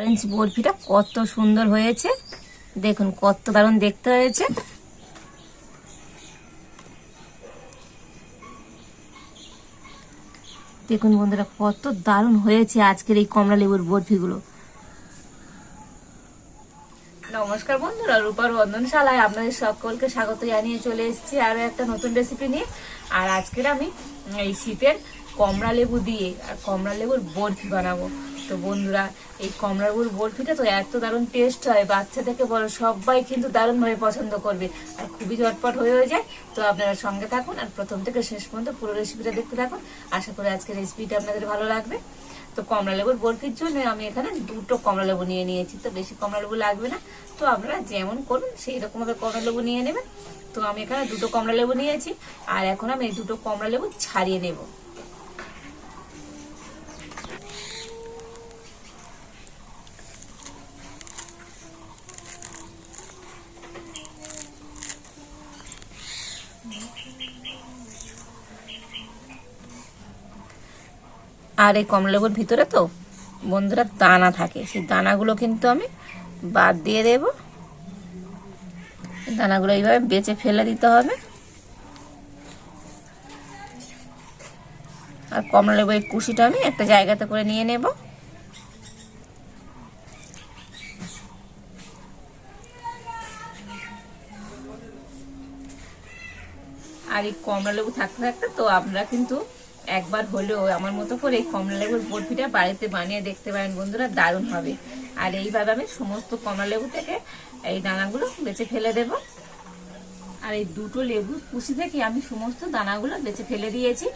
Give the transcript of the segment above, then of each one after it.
Orange বরফিটা কত সুন্দর হয়েছে। দেখুন, কত দারুণ দেখতে হয়েছে। দেখুন বন্ধুরা, কত দারুণ হয়েছে আজকের এই কমলা লেবুর বরফিগুলো। নমস্কার বন্ধুরা রূপার বন্ধনশালায় আপনাদের সকলকে স্বাগত জানিয়ে চলে এসেছি আরও একটা নতুন রেসিপি নিয়ে। আর আজকের আমি এই শীতের কমলা লেবু দিয়ে আর কমলা লেবুর বরফি বানাবো। তো বন্ধুরা, এই কমলা লেবুর বরফিটা তো এত দারুণ টেস্ট হয় বাচ্চা থেকে বড় সবাই কিন্তু দারুণভাবে পছন্দ করবে। আর খুবই ঝটপট হয়ে যায়, তো আপনারা সঙ্গে থাকুন আর প্রথম থেকে শেষ পর্যন্ত পুরো রেসিপিটা দেখতে থাকুন। আশা করি আজকের রেসিপিটা আপনাদের ভালো লাগবে। তো কমলা লেবুর বরফির জন্য আমি এখানে দুটো কমলা লেবু নিয়ে নিয়েছি, তো বেশি কমলা লেবু লাগবে না। তো আপনারা যেমন করুন, সেই রকম ভাবে কমলা লেবু নিয়ে নেবেন। তো আমি এখানে দুটো কমলা লেবু নিয়েছি, আর এখন আমি এই দুটো কমলা লেবু ছাড়িয়ে নেব। আর এই কমলা লেবুর ভিতরে তো বন্ধুরা দানা থাকে। সেই দানাগুলো কিন্তু আমি বাদ দিয়ে দেব। দানাগুলো এইভাবে বেঁচে ফেলে দিতে হবে। আর কমলা লেবু এই কুশিটা আমি একটা জায়গাতে করে নিয়ে নেব। আর এই কমলা লেবু থাকতে থাকতে তো আপনারা কিন্তু একবার হলেও আমার মতো করে এই কমলা লেবুর বরফিটা বাড়িতে বানিয়ে দেখতে পারেন বন্ধুরা, দারুণ হবে। আর এইভাবে আমি সমস্ত কমলা লেবু থেকে এই দানাগুলো বেছে ফেলে দেব। আর এই দুটো লেবু কুচি থেকে আমি সমস্ত দানাগুলো বেছে ফেলে দিয়েছি।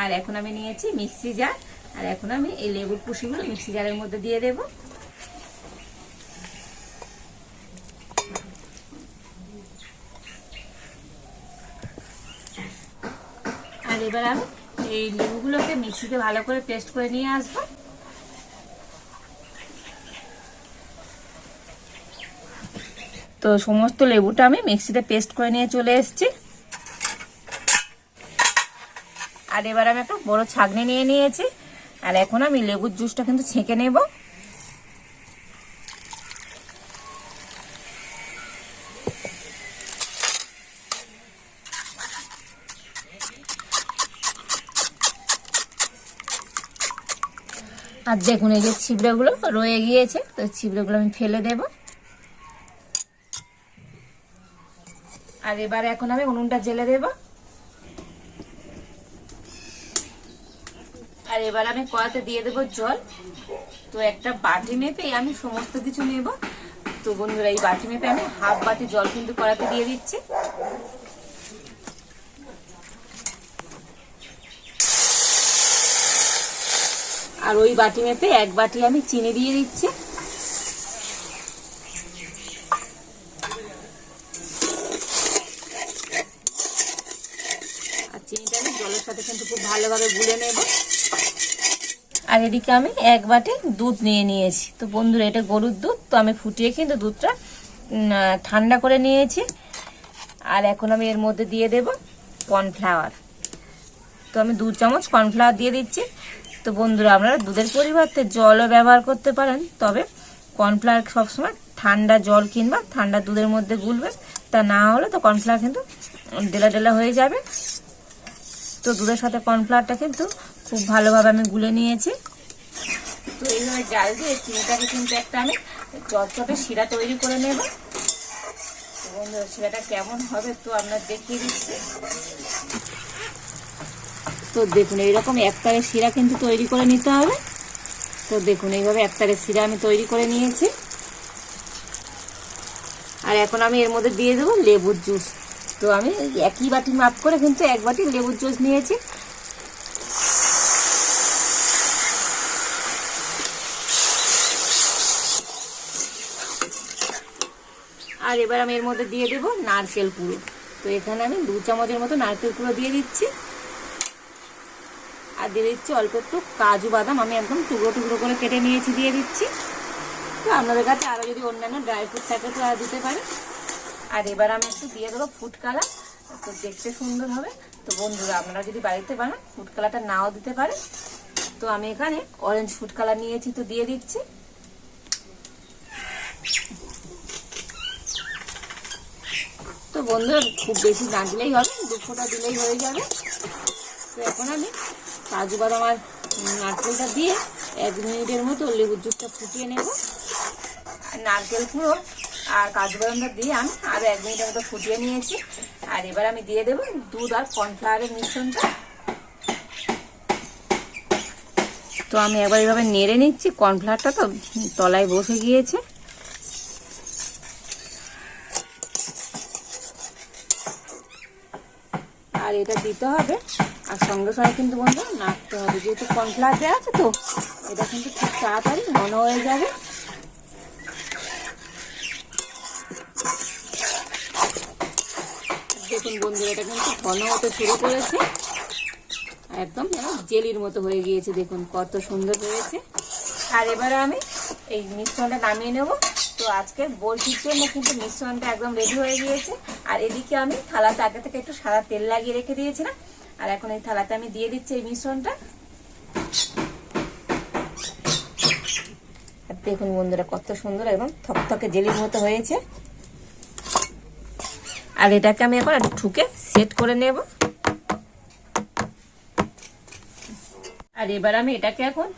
আর এখন আমি নিয়েছি মিক্সি জার আর এখন আমি এই লেবুর কুচিগুলো মিক্সি জারের মধ্যে দিয়ে দেব। আর এবার আমি এই লেবুগুলোকে মিক্সিতে ভালো করে পেস্ট করে নিয়ে আসব। তো সমস্ত লেবুটা আমি মিক্সিতে পেস্ট করে নিয়ে চলে এসেছি। আর এবার আমি একটা বড় ছাগনি নিয়ে নিয়েছি। আর এখন আমি লেবুর জুসটা কিন্তু ছেঁকে নেব। আর দেখুন এই যে ছিবড়েগুলো রয়ে গিয়েছে, তো ছিবড়েগুলো আমি ফেলে দেবো। আর এবারে এখন আমি উনুনটা জেলে দেব। আর এবার আমি কড়াতে দিয়ে দেব জল। তো একটা বাটি মেপে আমি সমস্ত কিছু নেব। তো বন্ধুরা, এই বাটি মেপে আমি হাফ বাটি জল কিন্তু কড়াতে দিয়ে দিচ্ছি। আর ওই বাটি মেপে এক বাটি আমি চিনি দিয়ে দিচ্ছি। আর চিনিটা আমি জলের সাথে কিন্তু খুব ভালোভাবে গুলে নেব। আর এদিকে আমি এক বাটি দুধ নিয়ে নিয়েছি। তো বন্ধুরা, এটা গরুর দুধ, তো আমি ফুটিয়ে কিন্তু দুধটা ঠান্ডা করে নিয়েছি। আর এখন আমি এর মধ্যে দিয়ে দেব কর্নফ্লাওয়ার। তো আমি দু চামচ কর্নফ্লাওয়ার দিয়ে দিচ্ছি। তো বন্ধুরা, আপনারা দুধের পরিবর্তে জলও ব্যবহার করতে পারেন, তবে কর্নফ্লাওয়ার সবসময় ঠান্ডা জল কিংবা ঠান্ডা দুধের মধ্যে গুলবে তা না হলে তো কর্নফ্লাওয়ার কিন্তু ডেলা ডেলা হয়ে যাবে। তো দুধের সাথে কর্নফ্লাওয়ারটা কিন্তু খুব ভালোভাবে আমি গুলে নিয়েছি। তো এইভাবে জাল দিয়ে চিনিটাকে কিন্তু একটা আমি চটচটে শিরা তৈরি করে নেব। বন্ধুরা, শিরাটা কেমন হবে তো আপনার দেখিয়ে দিচ্ছি। তো দেখুন, এইরকম একতারের শিরা কিন্তু তৈরি করে নিতে হবে। তো দেখুন, এইভাবে একতারের শিরা আমি তৈরি করে নিয়েছি। আর এখন আমি এর মধ্যে দিয়ে দেবো লেবুর জুস। তো আমি একই বাটি মাপ করে কিন্তু এক বাটি লেবুর জুস নিয়েছি। আর এবার আমি এর মধ্যে দিয়ে দেবো নারকেল কুড়ো। তো এখানে আমি দু চামচের মতো নারকেল কুড়ো দিয়ে দিচ্ছি। দিয়ে দিচ্ছি অল্প একটু কাজু বাদাম। আমি একদম টুকরো টুকরো করে কেটে নিয়েছি, দিয়ে দিচ্ছি। তো আপনাদের কাছে আরও যদি অন্যান্য ড্রাই ফ্রুট থাকে তো আর দিতে পারে। আর এবার আমি একটু দিয়ে দেবো ফুড কালার তো দেখতে সুন্দর হবে। তো বন্ধুরা, আপনারা যদি বাড়িতে বানান ফুড কালারটা নাও দিতে পারে। তো আমি এখানে অরেঞ্জ ফুড কালার নিয়েছি, তো দিয়ে দিচ্ছি। তো বন্ধুরা, খুব বেশি না দিলেই হবে দুপুরটা দিলেই হয়ে যাবে। তো এখন আমি কাজু বাদাম আর নারকেলটা দিয়ে এক মিনিটের মতো লেবুর জুসটা ফুটিয়ে নেব। নারকেল কুড়ো আর কাজু বাদামটা দিয়ে আমি আরও এক মিনিটের মতো ফুটিয়ে নিয়েছি। আর এবার আমি দিয়ে দেবো দুধ আর কর্নফ্লাওয়ারের মিশ্রণটা। তো আমি একবার এইভাবে নেড়ে নিচ্ছি, কর্নফ্লাওয়ারটা তো তলায় বসে গিয়েছে। আর এটা দিতে হবে আর সঙ্গে সঙ্গে কিন্তু বন্ধু নাড়তে হবে। যেহেতু কর্নফ্লাওয়ার দেওয়া আছে তো, এটা কিন্তু খুব তাড়াতাড়ি ঘন হয়ে যাবে। দেখুন বন্ধু এটা কিন্তু ঘন হতে শুরু করেছে। একদম জেলির মতো হয়ে গিয়েছে, দেখুন কত সুন্দর হয়েছে। আর এবারে আমি এই মিশ্রণটা নামিয়ে নেব। তো আজকে বরফির জন্য কিন্তু মিশ্রণটা একদম রেডি হয়ে গিয়েছে। আর এদিকে আমি থালাতে আগে থেকে একটু সাদা তেল লাগিয়ে রেখে দিয়েছিলাম। আর এখন এই থালাতে আমি দিয়ে দিচ্ছি এই মিশ্রণটা। আর দেখুন বন্ধুরা, কত সুন্দর একদম থকথকে জেলির মতো হয়েছে। আর এটাকে আমি এখন ঠুকে সেট করে নেব। আর এবার আমি এটাকে এখন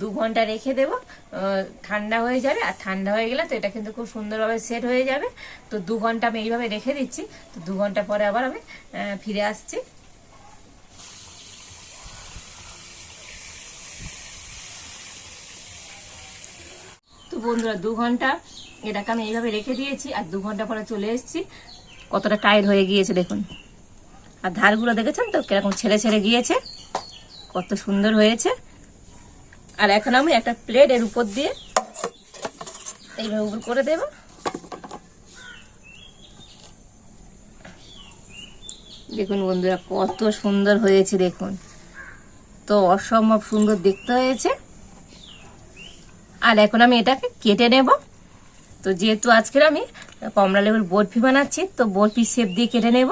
দু ঘণ্টা রেখে দেব। ঠান্ডা হয়ে যাবে, আর ঠান্ডা হয়ে গেলে তো এটা কিন্তু খুব সুন্দরভাবে সেট হয়ে যাবে। তো দু ঘণ্টা আমি এইভাবে রেখে দিচ্ছি। তো দু ঘণ্টা পরে আবার আমি ফিরে আসছি। তো বন্ধুরা, দু ঘণ্টা, এটাকে আমি এইভাবে রেখে দিয়েছি আর দু ঘণ্টা পরে চলে এসেছি। কতটা টাইট হয়ে গিয়েছে দেখুন। আর ধারগুলো দেখেছেন তো? কীরকম ছেড়ে ছেড়ে গিয়েছে। কত সুন্দর হয়েছে। আর এখন আমি একটা প্লেট এর উপর দিয়ে এইভাবে উপর করে দেব। দেখুন বন্ধুরা, কত সুন্দর হয়েছে দেখুন। তো অসম্ভব সুন্দর দেখতে হয়েছে। আর এখন আমি এটাকে কেটে নেব। তো যেহেতু আজকের আমি কমলা লেবুর বরফি বানাচ্ছি, তো বরফি শেপ দিয়ে কেটে নেব।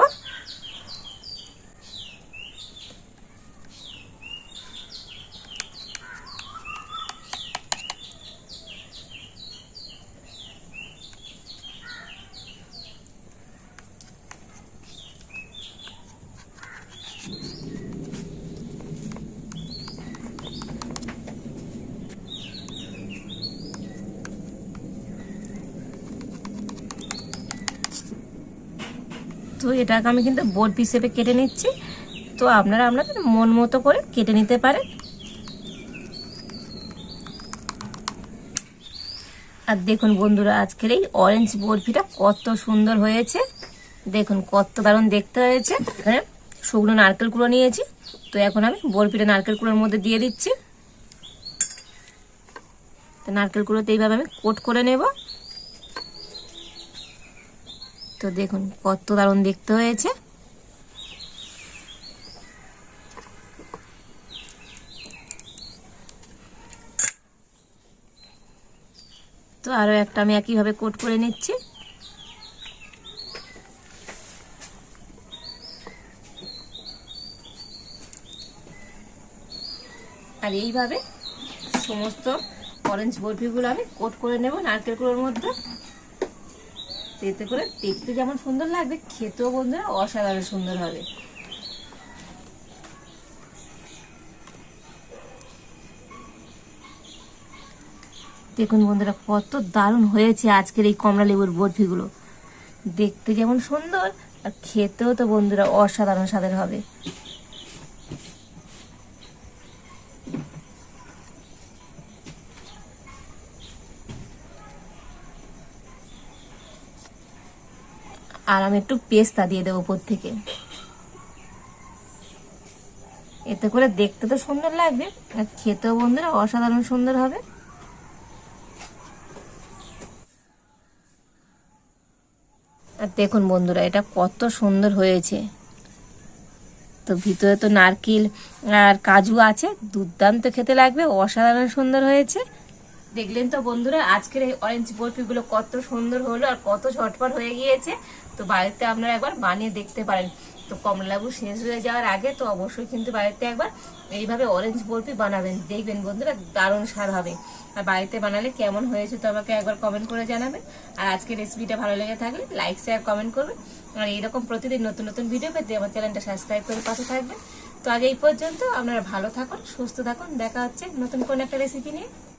তো এটাকে আমি কিন্তু বোর্ড হিসেবে কেটে নিচ্ছি। তো আপনারা আপনাদের মন মতো করে কেটে নিতে পারেন। আর দেখুন বন্ধুরা, আজকের এই অরেঞ্জ বরফিটা কত সুন্দর হয়েছে। দেখুন কত দারুণ দেখতে হয়েছে। এখানে শুকনো নারকেল কুড়ো নিয়েছি। তো এখন আমি বরফিটা নারকেল কুড়োর মধ্যে দিয়ে দিচ্ছি। তো নারকেল কুড়োতে এইভাবে আমি কোট করে নেব। তো দেখুন, কত দারুণ দেখতে হয়েছে। তো আরও একটা আমি একইভাবে কোট করে নিচ্ছি। আর এইভাবে সমস্ত অরেঞ্জ বরফিগুলো আমি কোট করে নেব নারকেলগুলোর মধ্যে। এতে করে দেখতে যেমন সুন্দর লাগবে, খেতেও বন্ধুরা অসাধারণ সুন্দর হবে। দেখুন বন্ধুরা, কত দারুণ হয়েছে আজকের এই কমলা লেবুর বরফিগুলো। দেখতে যেমন সুন্দর, আর খেতেও তো বন্ধুরা অসাধারণ স্বাদের হবে। আর আমি একটু পেস্তা দিয়ে দেবো উপর থেকে। এতে করে দেখতে তো সুন্দর লাগবে, আর খেতেও বন্ধুরা অসাধারণ সুন্দর হবে। আর দেখুন বন্ধুরা, এটা কত সুন্দর হয়েছে। তো ভিতরে তো নারকেল আর কাজু আছে, দুর্দান্ত খেতে লাগবে, অসাধারণ সুন্দর হয়েছে। দেখলেন তো বন্ধুরা, আজকের এই অরেঞ্জ বরফিগুলো কত সুন্দর হলো আর কত ঝটপট হয়ে গিয়েছে। তো বাড়িতে আপনারা একবার বানিয়ে দেখতে পারেন। তো কমলালেবু শেষ হয়ে যাওয়ার আগে তো অবশ্যই কিন্তু বাড়িতে একবার এইভাবে অরেঞ্জ বরফি বানাবেন। দেখবেন বন্ধুরা দারুণ স্বাদ হবে। আর বাড়িতে বানালে কেমন হয়েছে তো আমাকে একবার কমেন্ট করে জানাবেন। আর আজকে রেসিপিটা ভালো লেগে থাকলে লাইক শেয়ার কমেন্ট করবেন। আর এইরকম প্রতিদিন নতুন নতুন ভিডিও পেতে আমার চ্যানেলটা সাবস্ক্রাইব করে পাশে থাকবেন। তো আজ এই পর্যন্ত আপনারা ভালো থাকুন, সুস্থ থাকুন। দেখা হচ্ছে নতুন কোন একটা রেসিপি নিয়ে।